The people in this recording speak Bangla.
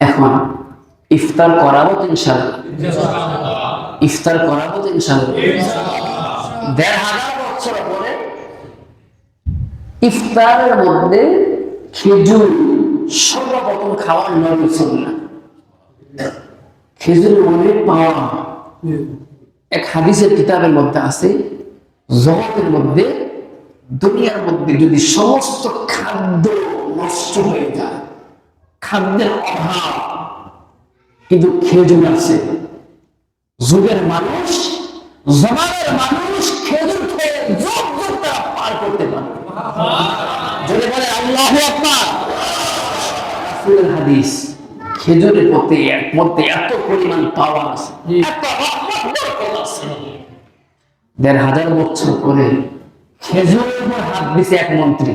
এখন ইফতার করাবো তো ইনশাল্লাহ ইফতার করাবো তো ইনশাল্লাহ দেড় হাজার বছর পরে ইফতারের মধ্যে খেজুর সর্বপ্রথম খাওয়ার নবী সুন্নাহ খেজুরের মধ্যে পাওয়া এক হাদিসের কিতাবের মধ্যে আছে, জগতের মধ্যে, দুনিয়ার মধ্যে যদি সমস্ত খাদ্য নষ্ট হয়ে যায় খাদ্যের অভাব। কিন্তু খেজুর আছে। যুগের মানুষ জমানের মানুষ খেজুর খেয়ে যুগ যুগ তারা পার করতে পারে যদি বলে আল্লাহ আকবার রাসূলের হাদিস খেজুরের মধ্যে মধ্যে এত পরিমাণ পাওয়া আছে। দেড় হাজার বছর পরে খেজুরের উপর হাত দিছে এক মন্ত্রী।